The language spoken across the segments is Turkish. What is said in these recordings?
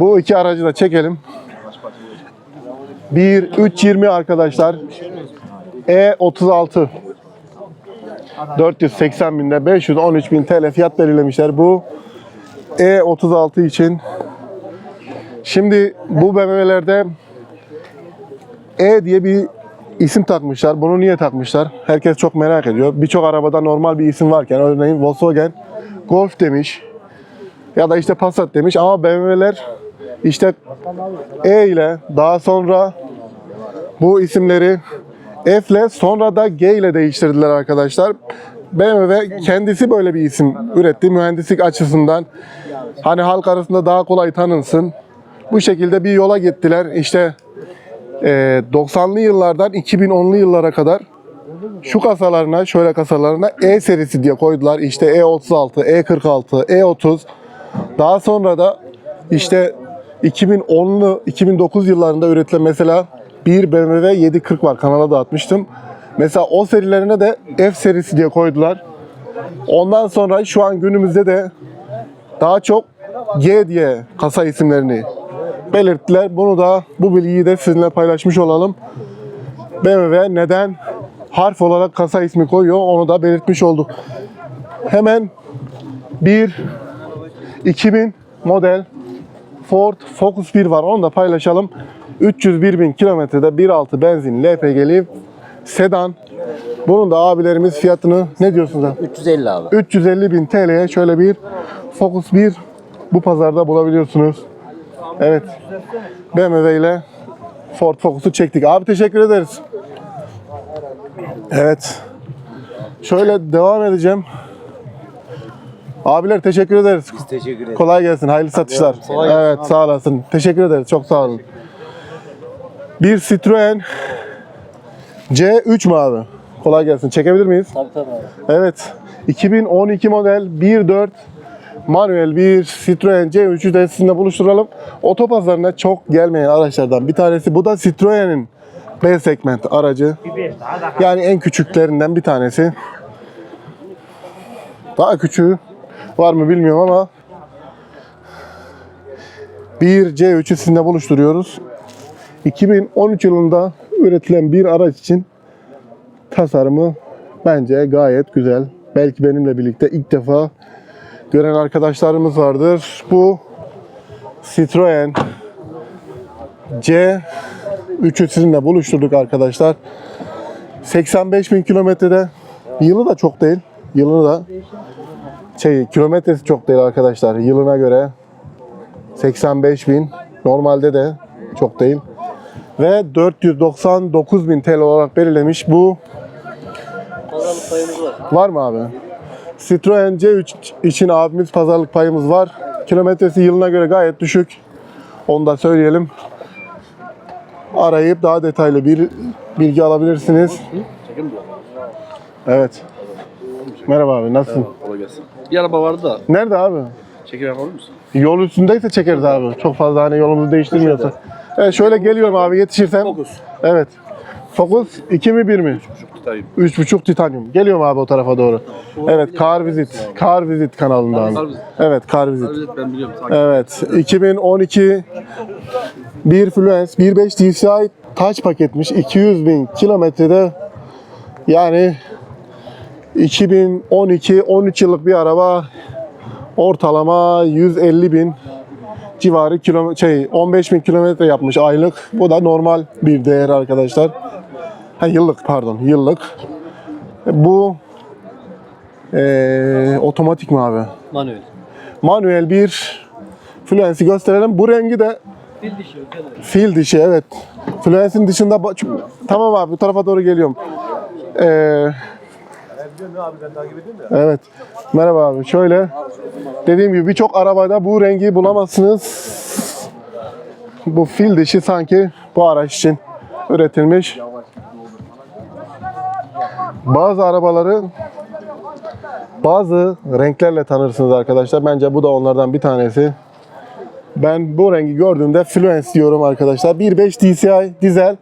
Bu iki aracı da çekelim. 1 320 arkadaşlar. E36 480 binde 513 bin TL fiyat belirlemişler. Bu E36 için. Şimdi bu BMW'lerde E diye bir isim takmışlar. Bunu niye takmışlar? Herkes çok merak ediyor. Birçok arabada normal bir isim varken örneğin Volkswagen Golf demiş ya da işte Passat demiş ama BMW'ler işte E ile daha sonra bu isimleri F ile sonra da G ile değiştirdiler arkadaşlar. BMW kendisi böyle bir isim üretti mühendislik açısından. Hani halk arasında daha kolay tanınsın. Bu şekilde bir yola gittiler. İşte e, 90'lı yıllardan 2010'lu yıllara kadar şu kasalarına, şöyle kasalarına E serisi diye koydular. İşte E36, E46, E30. Daha sonra da işte 2010'lu 2009 yıllarında üretilen mesela bir BMW 740 var. Kanala da atmıştım. Mesela o serilerine de F serisi diye koydular. Ondan sonra şu an günümüzde de daha çok G diye kasa isimlerini belirttiler. Bunu da bu bilgiyi de sizinle paylaşmış olalım. BMW neden harf olarak kasa ismi koyuyor onu da belirtmiş olduk. Hemen bir 2000 model Ford Focus 1 var. Onu da paylaşalım. 301 bin kilometrede 1.6 benzin LPG'li sedan. Bunun da abilerimiz fiyatını ne diyorsunuz abi? 350 abi. 350 bin TL'ye şöyle bir Focus 1 bu pazarda bulabiliyorsunuz. Evet. BMW ile Ford Focus'u çektik. Abi teşekkür ederiz. Evet. Şöyle devam edeceğim. Abiler teşekkür ederiz. Biz teşekkür ederiz. Kolay gelsin. Hayırlı satışlar. kolay gelsin evet, abi. sağ olasın. Teşekkür ederiz. Çok sağ olun. Bir Citroen C3 mü abi? Kolay gelsin. Çekebilir miyiz? Tabii tabii abi. Evet. 2012 model 1.4 manuel bir Citroen C3'ü de sizinle buluşturalım. Otopazarına çok gelmeyen araçlardan bir tanesi. Bu da Citroen'in B segment aracı. Yani en küçüklerinden bir tanesi. Daha küçüğü var mı bilmiyorum ama bir C3'ü sizinle buluşturuyoruz. 2013 yılında üretilen bir araç için tasarımı bence gayet güzel. Belki benimle birlikte ilk defa gören arkadaşlarımız vardır. Bu Citroen C 3'ü sizinle buluşturduk arkadaşlar. 85 bin kilometrede yılı da çok değil. Yılını da şey kilometresi çok değil arkadaşlar. Yılına göre 85 bin. Normalde de çok değil. Ve 499 bin TL olarak belirlemiş bu Pazarlık payımız var. Var mı abi? Citroen C3 için abimiz pazarlık payımız var. Kilometresi yılına göre gayet düşük. Onu da söyleyelim. Arayıp daha detaylı bir bilgi alabilirsiniz. Evet. Merhaba abi nasılsın? Kolay gelsin. Bir araba vardı da Nerede abi? çekim yapar mısın? Yol üstündeyse çekeriz abi. Çok fazla hani yolumuzu değiştirmiyorsa. Evet şöyle geliyorum abi yetişirsem. Focus. Evet. Focus 2 mi 1 mi? Tutayım. 3.5 titanyum. Geliyorum abi o tarafa doğru. Evet, Car Visit. Car Visit kanalından. Car Visit. Evet, Car Visit. Ben biliyorum. Takip. Evet, 2012 bir Fluence 1.5 DCI taç paketmiş. 200 bin kilometrede yani 2012-13 yıllık bir araba ortalama 150 bin civarı kilo, şey 15 bin kilometre yapmış aylık. Bu da normal bir değer arkadaşlar. Ha, yıllık pardon yıllık. Bu eee, otomatik mi abi? Manuel. Manuel bir Fluence'i gösterelim. Bu rengi de Fil dişi. fil dişi evet. Fluence'in dışında tamam abi bu tarafa doğru geliyorum. Evet. Merhaba abi. Şöyle dediğim gibi birçok arabada bu rengi bulamazsınız. Bu fil dişi sanki bu araç için üretilmiş. Bazı arabaları bazı renklerle tanırsınız arkadaşlar. Bence bu da onlardan bir tanesi. Ben bu rengi gördüğümde Fluence diyorum arkadaşlar. 1.5 DCI dizel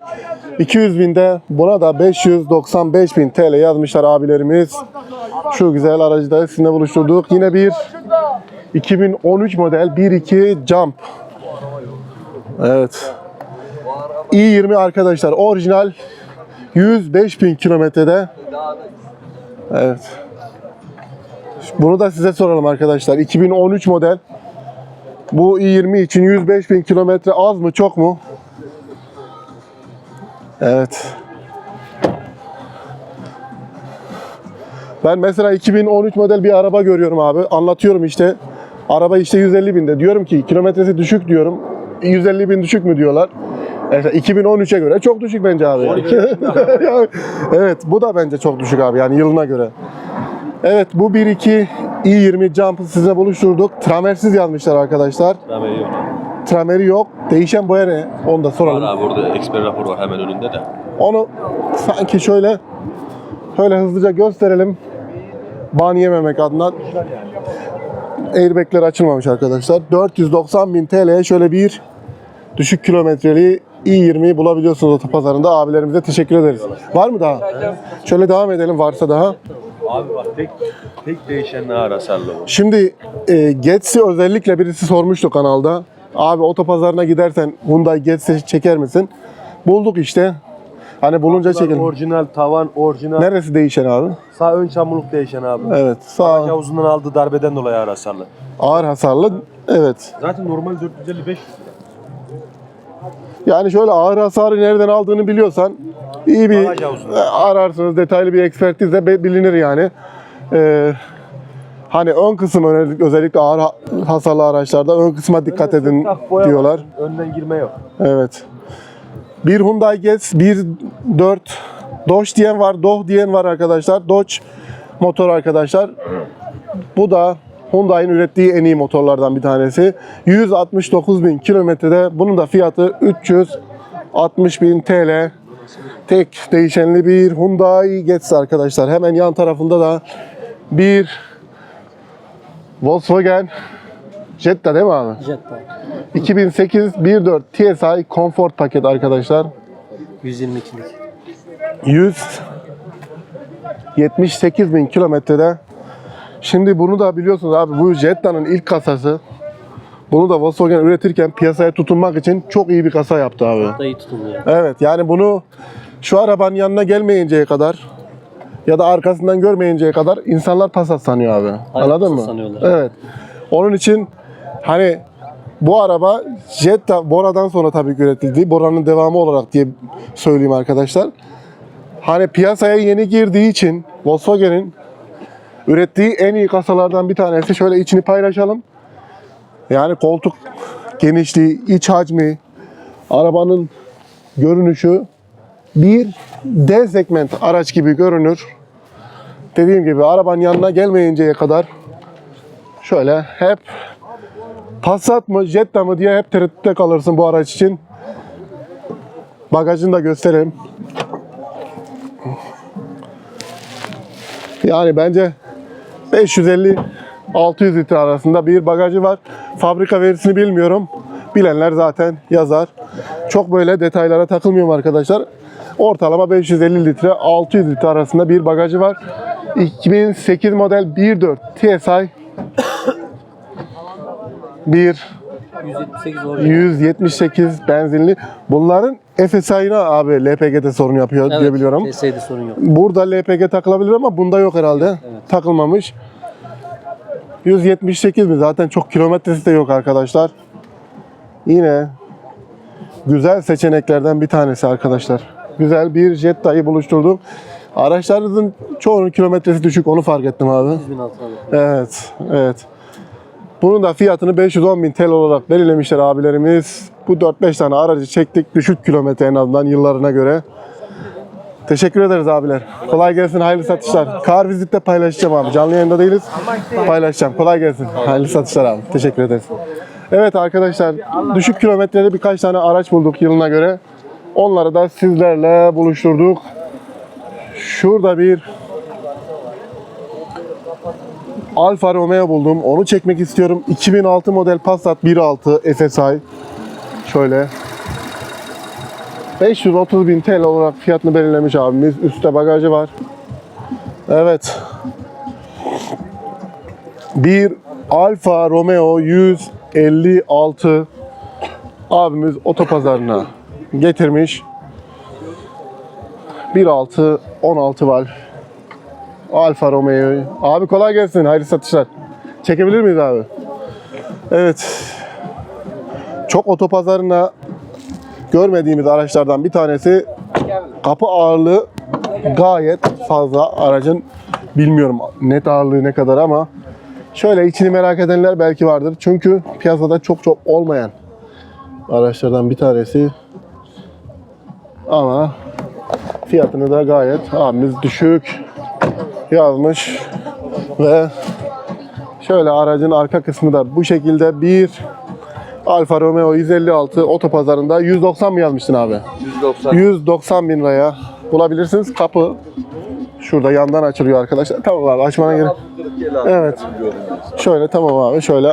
200 binde buna da 595 bin TL yazmışlar abilerimiz. Şu güzel aracı da sizinle buluşturduk. Yine bir 2013 model 1.2 Jump Evet. i20 arkadaşlar orijinal 105 bin kilometrede. Evet. Bunu da size soralım arkadaşlar. 2013 model. Bu i20 için 105 bin kilometre az mı çok mu? Evet. Ben mesela 2013 model bir araba görüyorum abi. Anlatıyorum işte. Araba işte 150 binde. Diyorum ki kilometresi düşük diyorum. 150 bin düşük mü diyorlar. Mesela 2013'e göre çok düşük bence abi. Yani. Yani, evet bu da bence çok düşük abi yani yılına göre. Evet bu 1-2 i20 Jump'ı size buluşturduk. Tramersiz yazmışlar arkadaşlar. Haberi yok. Trameri yok. Değişen boya ne? Onu da Var soralım. abi orada eksper rapor var hemen önünde de. Onu sanki şöyle şöyle hızlıca gösterelim. Ban yememek adına. Airbag'ler açılmamış arkadaşlar. 490 bin TL'ye şöyle bir düşük kilometreli i20'yi bulabiliyorsunuz otopazarında. Abilerimize teşekkür ederiz. Var mı daha? Şöyle devam edelim varsa daha. Abi bak tek tek değişen ne ara sarılı bu. Şimdi e, Getz'i özellikle birisi sormuştu kanalda. Abi otopazarına gidersen Hyundai Getz'i çeker misin? Bulduk işte. Hani bulunca çekelim. Orijinal tavan, orijinal Neresi değişen abi? sağ ön çamurluk değişen abi. Evet. Sağ Aracı havuzundan aldığı darbeden dolayı ağır hasarlı. ağır hasarlı. Evet. Zaten normal 455 Yani şöyle ağır hasarı nereden aldığını biliyorsan iyi bir e, ararsınız. Detaylı bir ekspertizle bilinir yani. Ee, hani ön kısım özellikle, ağır ha- hasarlı araçlarda ön kısma dikkat edin diyorlar. var. Önden girme yok. Evet. Bir Hyundai Getz, bir 4 Dodge diyen var, Doh diyen var arkadaşlar. Dodge motor arkadaşlar. Bu da Hyundai'nin ürettiği en iyi motorlardan bir tanesi. 169 bin kilometrede. Bunun da fiyatı 360 bin TL. Tek değişenli bir Hyundai Getz arkadaşlar. Hemen yan tarafında da bir Volkswagen Jetta değil mi abi? Jetta. 2008 1.4 TSI Comfort paket arkadaşlar. 122'lik. 178 bin kilometrede. Şimdi bunu da biliyorsunuz abi bu Jetta'nın ilk kasası. Bunu da Volkswagen üretirken piyasaya tutunmak için çok iyi bir kasa yaptı abi. Da iyi tutuluyor. Evet yani bunu şu arabanın yanına gelmeyinceye kadar ya da arkasından görmeyinceye kadar insanlar Passat sanıyor abi. Anladın mı? Sanıyorlar. Evet. Onun için hani bu araba Jetta Bora'dan sonra tabii ki üretildi. Bora'nın devamı olarak diye söyleyeyim arkadaşlar. Hani piyasaya yeni girdiği için Volkswagen'in ürettiği en iyi kasalardan bir tanesi. Şöyle içini paylaşalım. Yani koltuk genişliği, iç hacmi, arabanın görünüşü bir D segment araç gibi görünür. Dediğim gibi arabanın yanına gelmeyinceye kadar şöyle hep Passat mı Jetta mı diye hep tereddütte kalırsın bu araç için. Bagajını da göstereyim. Yani bence 550 600 litre arasında bir bagajı var. Fabrika verisini bilmiyorum. Bilenler zaten yazar. Çok böyle detaylara takılmıyorum arkadaşlar. Ortalama 550 litre 600 litre arasında bir bagajı var. 2008 model 1.4 TSI bir 178 orijinal. 178 benzinli. Bunların FSI'ına abi LPG'de sorun yapıyor diye biliyorum. TS'de sorun yok. Burada LPG takılabilir ama bunda yok herhalde. Takılmamış. 178 mi? Zaten çok kilometresi de yok arkadaşlar. Yine güzel seçeneklerden bir tanesi arkadaşlar. Güzel bir Jetta'yı buluşturdum. Araçlarınızın çoğunun kilometresi düşük onu fark ettim abi. 100 bin altına bakıyor. Evet, evet. Bunun da fiyatını 510 bin TL olarak belirlemişler abilerimiz. Bu 4-5 tane aracı çektik. Düşük kilometre en azından yıllarına göre. Teşekkür ederiz abiler. Kolay gelsin, hayırlı satışlar. Kar vizitte paylaşacağım abi. Canlı yayında değiliz. Paylaşacağım. Kolay gelsin. Hayırlı satışlar abi. Teşekkür ederiz. Evet arkadaşlar, düşük kilometrede birkaç tane araç bulduk yılına göre. Onları da sizlerle buluşturduk. Şurada bir Alfa Romeo buldum. Onu çekmek istiyorum. 2006 model Passat 1.6 FSI. Şöyle. 530 bin TL olarak fiyatını belirlemiş abimiz. Üstte bagajı var. Evet. Bir Alfa Romeo 156 abimiz otopazarına getirmiş. 1.6 16 valf Alfa Romeo. Abi kolay gelsin. Hayırlı satışlar. Çekebilir miyiz abi? Evet. Çok otopazarına görmediğimiz araçlardan bir tanesi kapı ağırlığı gayet fazla aracın bilmiyorum net ağırlığı ne kadar ama şöyle içini merak edenler belki vardır. Çünkü piyasada çok çok olmayan araçlardan bir tanesi. Ama fiyatını da gayet abimiz düşük yazmış ve şöyle aracın arka kısmı da bu şekilde bir Alfa Romeo 156 otopazarında 190 mı yazmıştın abi? 190. 190 bin liraya bulabilirsiniz. Kapı şurada yandan açılıyor arkadaşlar. Tamam abi açmana gerek. Evet. Şöyle tamam abi şöyle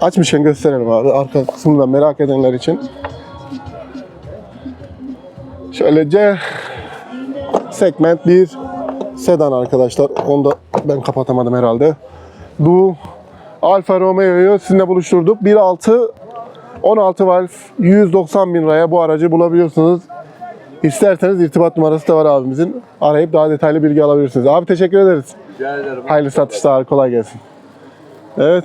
açmışken gösterelim abi arka kısmını da merak edenler için. Şöyle C segment bir sedan arkadaşlar. Onu da ben kapatamadım herhalde. Bu Alfa Romeo'yu sizinle buluşturduk. 1.6 16 valf 190 bin liraya bu aracı bulabiliyorsunuz. İsterseniz irtibat numarası da var abimizin. Arayıp daha detaylı bilgi alabilirsiniz. Abi teşekkür ederiz. Rica ederim. Hayırlı satışlar, kolay gelsin. Evet.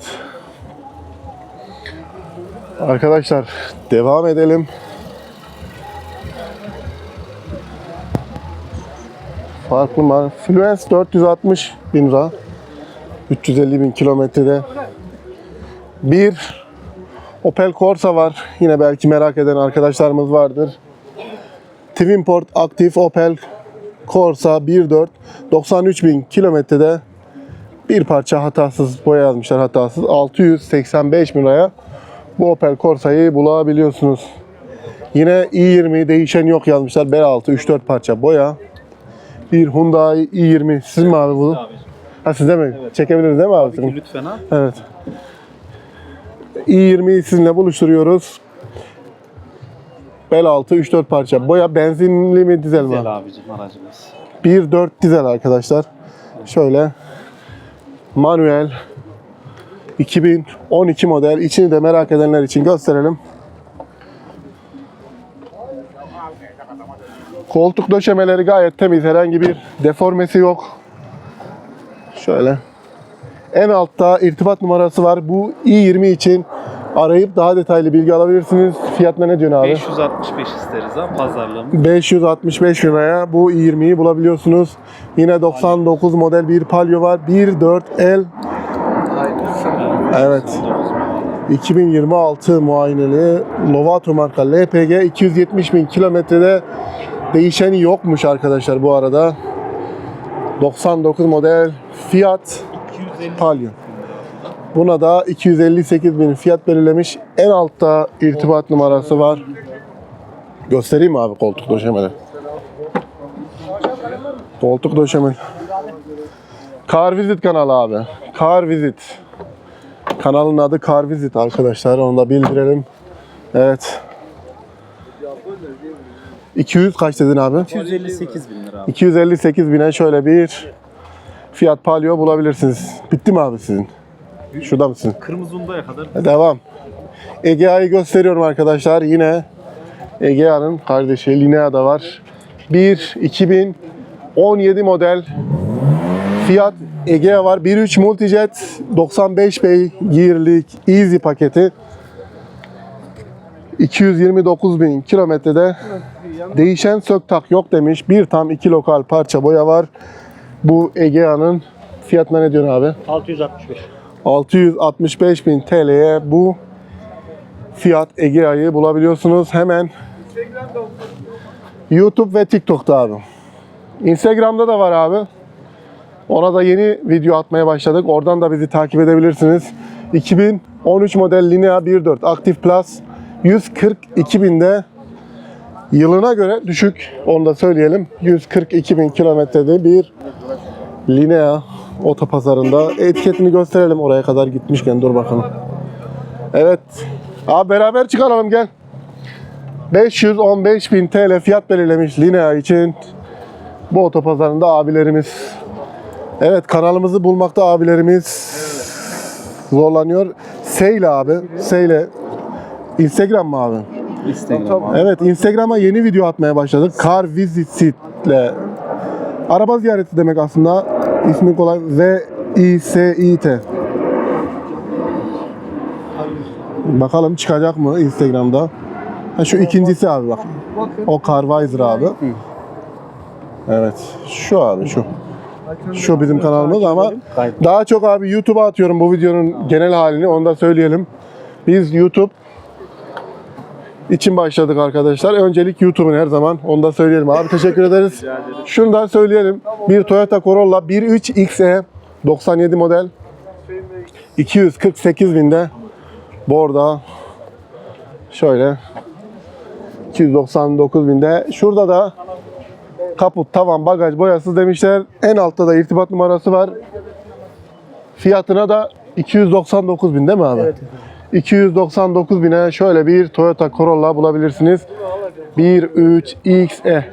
Arkadaşlar devam edelim. Farklı var. Fluence 460 bin lira. 350 bin kilometrede. Bir Opel Corsa var. Yine belki merak eden arkadaşlarımız vardır. Twinport aktif Opel Corsa 1.4 93 bin kilometrede bir parça hatasız boya yazmışlar hatasız 685 bin liraya bu Opel Corsa'yı bulabiliyorsunuz. Yine i20 değişen yok yazmışlar. Bel altı 3-4 parça boya. Bir Hyundai i20. Siz mi abi bu? Ha sizde mi? Çekebiliriz değil mi abi? senin? Lütfen abi. Evet. i20'yi sizinle buluşturuyoruz. Bel altı 3-4 parça boya. Benzinli mi dizel mi? Güzel abicim aracımız. 1.4 dizel arkadaşlar. Şöyle manuel 2012 model. İçini de merak edenler için gösterelim. Koltuk döşemeleri gayet temiz. Herhangi bir deformesi yok. Şöyle. En altta irtibat numarası var. Bu i20 için arayıp daha detaylı bilgi alabilirsiniz. Fiyatına ne diyorsun abi? 565 isteriz ha pazarlığımız. 565 liraya bu i20'yi bulabiliyorsunuz. Yine 99 model bir Palio var. 1.4L. Evet. 2026 muayeneli Lovato marka LPG 270 bin kilometrede değişeni yokmuş arkadaşlar bu arada. 99 model Fiat Palio. Buna da 258 bin fiyat belirlemiş. En altta irtibat numarası var. Göstereyim mi abi koltuk döşemeleri? Koltuk döşeme. Car Visit kanalı abi. Car Visit. Kanalın adı Car Visit arkadaşlar. Onu da bildirelim. Evet. 200 kaç dedin abi? 258 bin lira abi. 258 bine şöyle bir Fiat Palio bulabilirsiniz. Bitti mi abi sizin? Şurada mısın? Kırmızı undaya kadar Devam. Egea'yı gösteriyorum arkadaşlar. Yine Egea'nın kardeşi Linea'da var. 1 2017 model Fiat Egea var. 1.3 Multijet 95 beygirlik Easy paketi. 229 bin kilometrede değişen sök tak yok demiş. Bir tam iki lokal parça boya var. Bu Egea'nın fiyatına ne diyorsun abi? 665. 665 bin TL'ye bu Fiat Egea'yı bulabiliyorsunuz. Hemen YouTube ve TikTok'ta abi. Instagram'da da var abi. Ona da yeni video atmaya başladık. Oradan da bizi takip edebilirsiniz. 2013 model Linea 1.4 Active Plus 142 binde yılına göre düşük. Onu da söyleyelim. 142 bin kilometrede bir Linea otopazarında. Etiketini gösterelim oraya kadar gitmişken. Dur bakalım. Evet. Abi beraber çıkaralım gel. 515 bin TL fiyat belirlemiş Linea için. Bu otopazarında abilerimiz. Evet kanalımızı bulmakta abilerimiz zorlanıyor. Seyle abi. Seyle. Instagram mı abi? Instagram. Evet Instagram'a yeni video atmaya başladık. Car Visit ile araba ziyareti demek aslında. İsmi kolay V I S I T. Bakalım çıkacak mı Instagram'da? Ha, şu ikincisi abi bak. O Carvisor abi. Evet. Şu abi şu. Şu bizim kanalımız ama daha çok abi YouTube'a atıyorum bu videonun genel halini onu da söyleyelim. Biz YouTube için başladık arkadaşlar. Öncelik YouTube'un her zaman. Onu da söyleyelim. Abi teşekkür ederiz. Şunu da söyleyelim. Bir Toyota Corolla 1.3 XE 97 model 248 binde Borda şöyle 299 binde. Şurada da kaput, tavan, bagaj boyasız demişler. En altta da irtibat numarası var. Fiyatına da 299 bin değil mi abi? 299 bine şöyle bir Toyota Corolla bulabilirsiniz. 1.3 XE.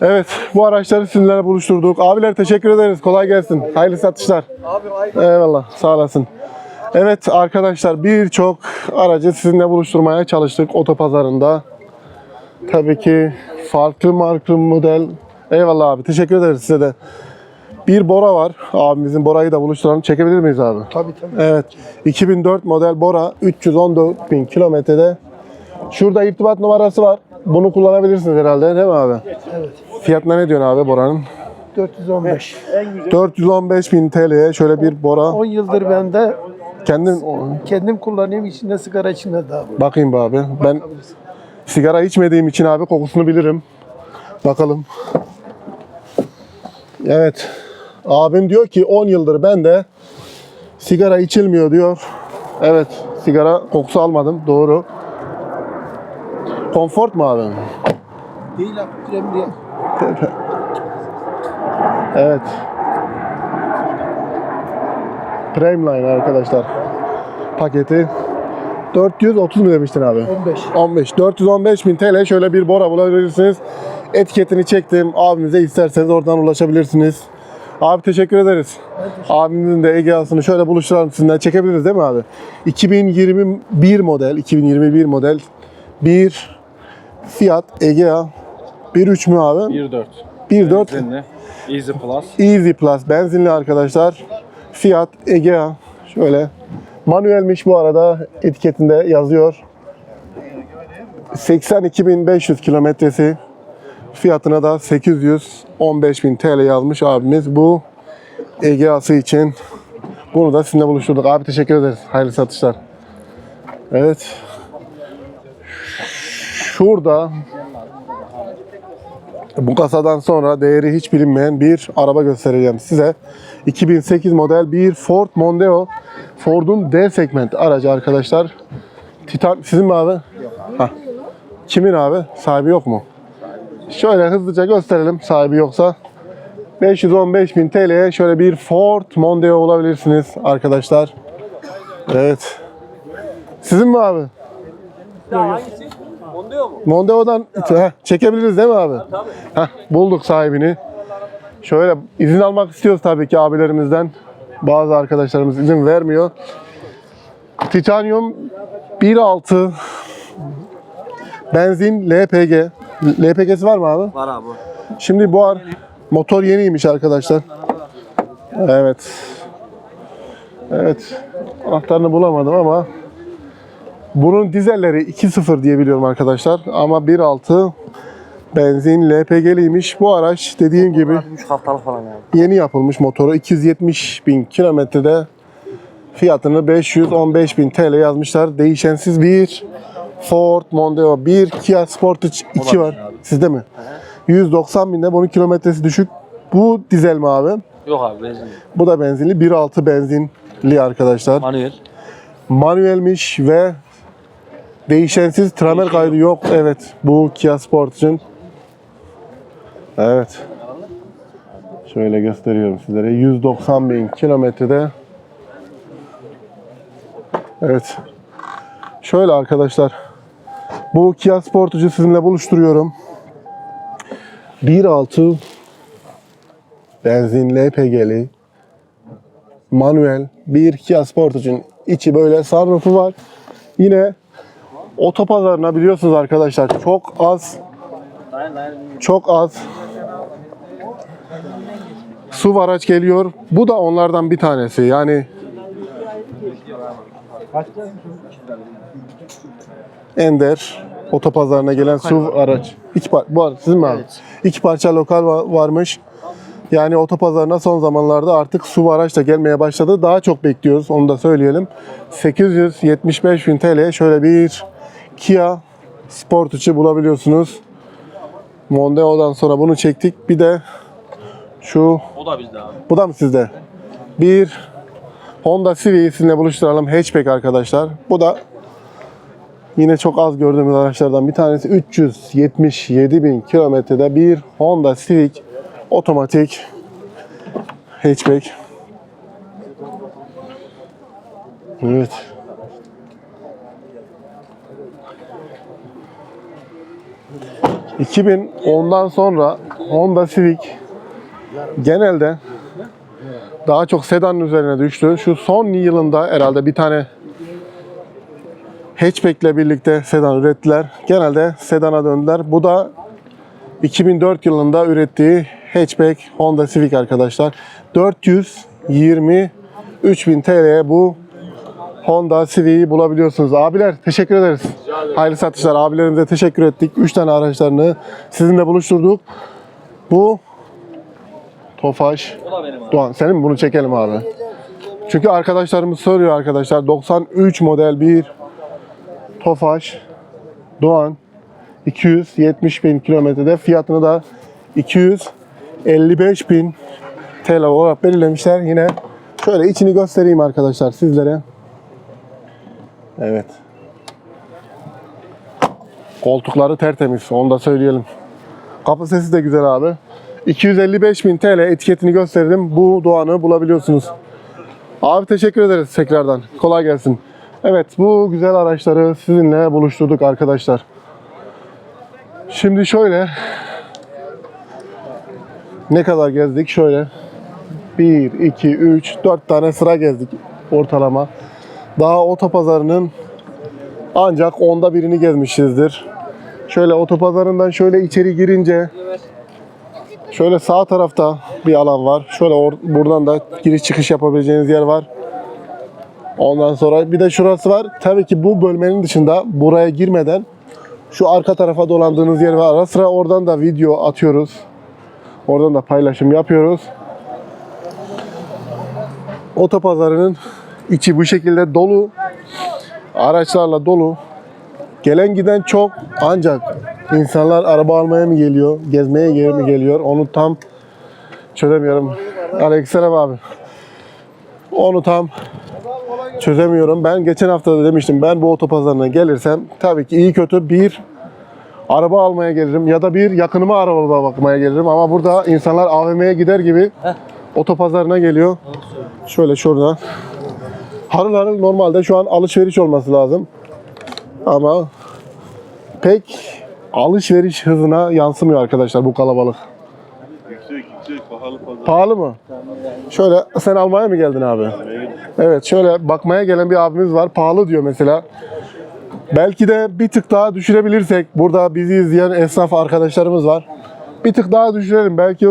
Evet bu araçları sizinle buluşturduk. Abiler teşekkür ederiz. Kolay gelsin. Hayırlı satışlar. Eyvallah sağ olasın. Evet arkadaşlar birçok aracı sizinle buluşturmaya çalıştık otopazarında. Tabii ki farklı marka model. Eyvallah abi teşekkür ederiz size de. Bir Bora var. Abimizin Bora'yı da buluşturalım. Çekebilir miyiz abi? Tabii tabii. Evet. 2004 model Bora 314 bin kilometrede. Şurada irtibat numarası var. Bunu kullanabilirsiniz herhalde değil mi abi? Evet. Fiyatına ne diyorsun abi Bora'nın? 415. 415 bin TL'ye şöyle bir Bora. 10 yıldır ben de Kendin kendim kullanıyorum. içinde sigara içinde daha bakayım be abi. Ben sigara içmediğim için abi kokusunu bilirim. Bakalım. Evet. Abim diyor ki 10 yıldır ben de sigara içilmiyor diyor. Evet. Sigara kokusu almadım. Doğru. Konfort mu abi? Değil abi. Krem diye. Evet. Primeline arkadaşlar. Paketi 430 mu demiştin abi? 15. 15. 415 bin TL şöyle bir bora bulabilirsiniz. Etiketini çektim. Abimize isterseniz oradan ulaşabilirsiniz. Abi teşekkür ederiz. Abimizin de Egea'sını şöyle buluşturalım sizinle. Çekebiliriz değil mi abi? 2021 model, 2021 model bir Fiat Egea 1.3 mü abi? 1.4. 1.4 Benzinli. Easy Plus. Easy Plus benzinli arkadaşlar. Fiat Egea şöyle manuelmiş bu arada etiketinde yazıyor. 82.500 kilometresi fiyatına da 815.000 TL yazmış abimiz bu Egea'sı için. Bunu da sizinle buluşturduk. Abi teşekkür ederiz. Hayırlı satışlar. Evet. Şurada bu kasadan sonra değeri hiç bilinmeyen bir araba göstereceğim size. 2008 model bir Ford Mondeo. Ford'un D segment aracı arkadaşlar. Titan sizin mi abi? Yok Kimin abi? Sahibi yok mu? Şöyle hızlıca gösterelim sahibi yoksa. 515 bin TL'ye şöyle bir Ford Mondeo bulabilirsiniz arkadaşlar. Evet. Sizin mi abi? Mondeo'dan Heh, çekebiliriz değil mi abi? Heh, bulduk sahibini. Şöyle izin almak istiyoruz tabii ki abilerimizden. Bazı arkadaşlarımız izin vermiyor. Titanium 1.6 benzin LPG. LPG'si var mı abi? Var abi. Şimdi bu ar motor yeniymiş arkadaşlar. Evet. Evet. Anahtarını bulamadım ama bunun dizelleri 2.0 diye biliyorum arkadaşlar. Ama 1.6 benzin LPG'liymiş. Bu araç dediğim gibi 3 haftalık falan abi. yeni yapılmış motoru 270 bin kilometrede fiyatını 515 bin TL yazmışlar. Değişensiz bir Ford Mondeo, bir Kia Sportage 2 var. Sizde mi? 190 binde bunun kilometresi düşük. Bu dizel mi abi? Yok abi benzinli. Bu da benzinli. 1.6 benzinli arkadaşlar. Manuel. Manuelmiş ve değişensiz tramer kaydı yok. Evet. Bu Kia Sportage'ın. Evet. Şöyle gösteriyorum sizlere. 190 bin kilometrede. Evet. Şöyle arkadaşlar. Bu Kia Sportage'ı sizinle buluşturuyorum. 1.6 benzin LPG'li manuel bir Kia Sportage'ın içi böyle sunroofu var. Yine Otopazarına biliyorsunuz arkadaşlar çok az çok az SUV araç geliyor. Bu da onlardan bir tanesi. Yani Ender otopazarına gelen SUV araç. İki par bu arada sizin mi abi? İki parça lokal va- varmış. Yani otopazarına son zamanlarda artık SUV araç da gelmeye başladı. Daha çok bekliyoruz onu da söyleyelim. 875 bin TL'ye şöyle bir Kia Sportage'ı bulabiliyorsunuz. Mondeo'dan sonra bunu çektik. Bir de şu O da bizde abi. bu da mı sizde? Bir Honda Civic'i sizinle buluşturalım. Hatchback arkadaşlar. Bu da yine çok az gördüğümüz araçlardan bir tanesi. 377 bin kilometrede bir Honda Civic otomatik hatchback. Evet. ...2010'dan sonra Honda Civic genelde daha çok sedanın üzerine düştü. Şu son yılında herhalde bir tane hatchback ile birlikte sedan ürettiler. Genelde sedana döndüler. Bu da 2004 yılında ürettiği hatchback Honda Civic arkadaşlar. 423 bin TL'ye bu Honda Civic'i bulabiliyorsunuz. Abiler teşekkür ederiz. Hayırlı satışlar. Abilerimize teşekkür ettik. 3 tane araçlarını sizinle buluşturduk. Bu Tofaş. Doğan senin mi? Bunu çekelim abi. Çünkü arkadaşlarımız soruyor arkadaşlar. 93 model bir Tofaş Doğan 270 bin kilometrede fiyatını da 255 bin TL olarak belirlemişler. Yine şöyle içini göstereyim arkadaşlar sizlere. Evet. Koltukları tertemiz. Onu da söyleyelim. Kapı sesi de güzel abi. 255 bin TL etiketini gösterdim. Bu Doğan'ı bulabiliyorsunuz. Abi teşekkür ederiz tekrardan. Kolay gelsin. Evet bu güzel araçları sizinle buluşturduk arkadaşlar. Şimdi şöyle ne kadar gezdik? Şöyle 1, 2, 3, 4 tane sıra gezdik ortalama. Daha otopazarının ancak onda birini gezmişizdir. Şöyle otopazarından şöyle içeri girince Şöyle sağ tarafta bir alan var. Şöyle or- buradan da giriş çıkış yapabileceğiniz yer var. Ondan sonra bir de şurası var. Tabii ki bu bölmenin dışında buraya girmeden şu arka tarafa dolandığınız yer var. Ara sıra oradan da video atıyoruz. Oradan da paylaşım yapıyoruz. Otopazarının içi bu şekilde dolu. Araçlarla dolu. Gelen giden çok ancak insanlar araba almaya mı geliyor, gezmeye mi geliyor onu tam çözemiyorum. Aleykümselam abi. Onu tam çözemiyorum. Ben geçen hafta da demiştim ben bu otopazarına gelirsem tabii ki iyi kötü bir araba almaya gelirim ya da bir yakınıma araba bakmaya gelirim ama burada insanlar AVM'ye gider gibi otopazarına geliyor. Şöyle şuradan. Harıl harıl normalde şu an alışveriş olması lazım. Ama pek alışveriş hızına yansımıyor arkadaşlar bu kalabalık. Pahalı mı? Şöyle sen almaya mı geldin abi? Evet şöyle bakmaya gelen bir abimiz var. Pahalı diyor mesela. Belki de bir tık daha düşürebilirsek burada bizi izleyen esnaf arkadaşlarımız var. Bir tık daha düşürelim. Belki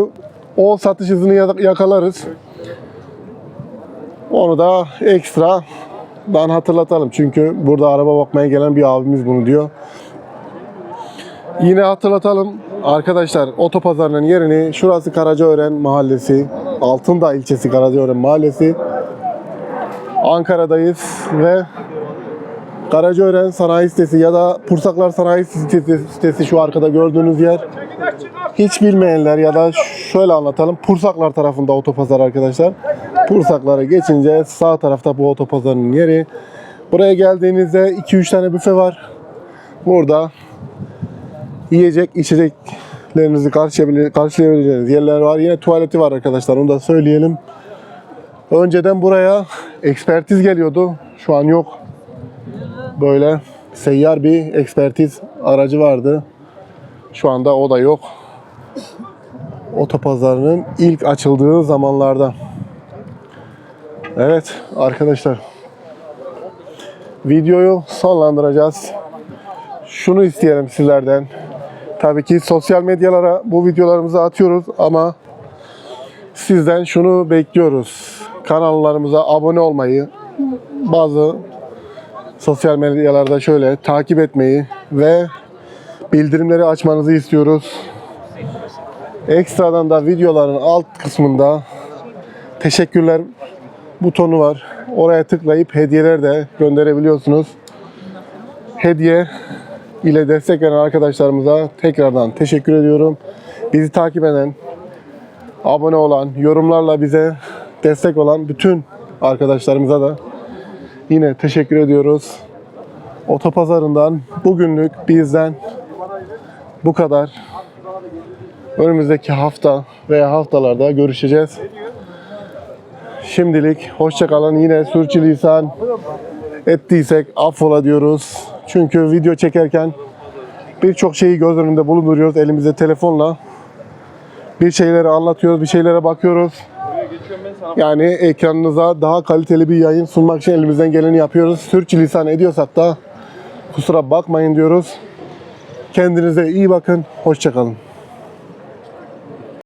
o satış hızını ya- yakalarız. Onu da ekstra dan hatırlatalım. Çünkü burada araba bakmaya gelen bir abimiz bunu diyor. Yine hatırlatalım. Arkadaşlar otopazarının yerini şurası Karacaören Mahallesi. Altındağ ilçesi Karacaören Mahallesi. Ankara'dayız ve Karacaören Sanayi Sitesi ya da Pursaklar Sanayi Sitesi, sitesi şu arkada gördüğünüz yer. Hiç bilmeyenler ya da şöyle anlatalım. Pursaklar tarafında otopazar arkadaşlar. Pursaklara geçince sağ tarafta bu otopazarın yeri. Buraya geldiğinizde 2-3 tane büfe var. Burada yiyecek, içeceklerinizi karşılayabile- karşılayabileceğiniz yerler var. Yine tuvaleti var arkadaşlar. Onu da söyleyelim. Önceden buraya ekspertiz geliyordu. Şu an yok. Böyle seyyar bir ekspertiz aracı vardı. Şu anda o da yok. Otopazarının ilk açıldığı zamanlarda. Evet arkadaşlar. Videoyu sonlandıracağız. şunu isteyelim sizlerden. Tabii ki sosyal medyalara bu videolarımızı atıyoruz ama sizden şunu bekliyoruz. Kanallarımıza abone olmayı, bazı sosyal medyalarda şöyle takip etmeyi ve bildirimleri açmanızı istiyoruz. Ekstradan da videoların alt kısmında teşekkürler butonu var. Oraya tıklayıp hediyeler de gönderebiliyorsunuz. Hediye ile destek veren arkadaşlarımıza tekrardan teşekkür ediyorum. Bizi takip eden, abone olan, yorumlarla bize destek olan bütün arkadaşlarımıza da yine teşekkür ediyoruz. Otopazarından bugünlük bizden bu kadar. Önümüzdeki hafta veya haftalarda görüşeceğiz. Şimdilik hoşçakalın. Yine sürçülisan ettiysek affola diyoruz. Çünkü video çekerken birçok şeyi göz önünde bulunduruyoruz elimizde telefonla. Bir şeyleri anlatıyoruz, bir şeylere bakıyoruz. Yani ekranınıza daha kaliteli bir yayın sunmak için elimizden geleni yapıyoruz. Sürçülisan ediyorsak da kusura bakmayın diyoruz. Kendinize iyi bakın. Hoşçakalın.